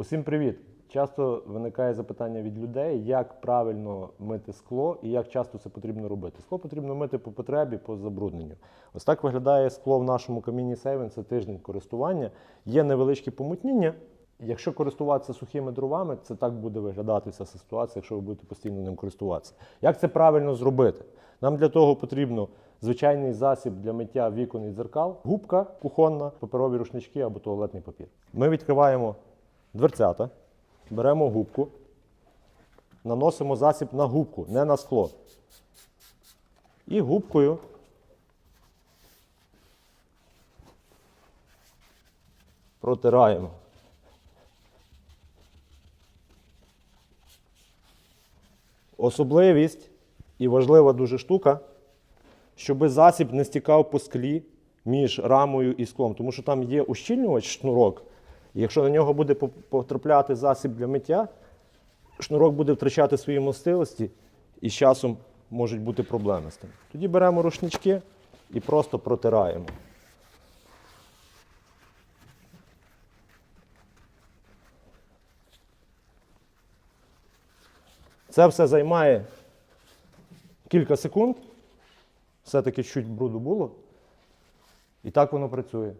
Усім привіт! Часто виникає запитання від людей, як правильно мити скло і як часто це потрібно робити. Скло потрібно мити по потребі, по забрудненню. Ось так виглядає скло в нашому каміні Сейвен. Це тиждень користування. Є невеличкі помутніння. Якщо користуватися сухими дровами, це так буде виглядати вся ситуація, якщо ви будете постійно ним користуватися. Як це правильно зробити? Нам для того потрібно звичайний засіб для миття вікон і дзеркал, губка кухонна, паперові рушнички або туалетний папір. Ми відкриваємо дверцята, беремо губку, наносимо засіб на губку, не на скло. І губкою протираємо. Особливість і важлива дуже штука, щоб засіб не стікав по склі між рамою і склом, тому що там є ущільнювач шнурок. Якщо на нього буде потрапляти засіб для миття, шнурок буде втрачати свої властивості і з часом можуть бути проблеми з тим. Тоді беремо рушнички і просто протираємо. Це все займає кілька секунд. Все-таки чуть бруду було. І так воно працює.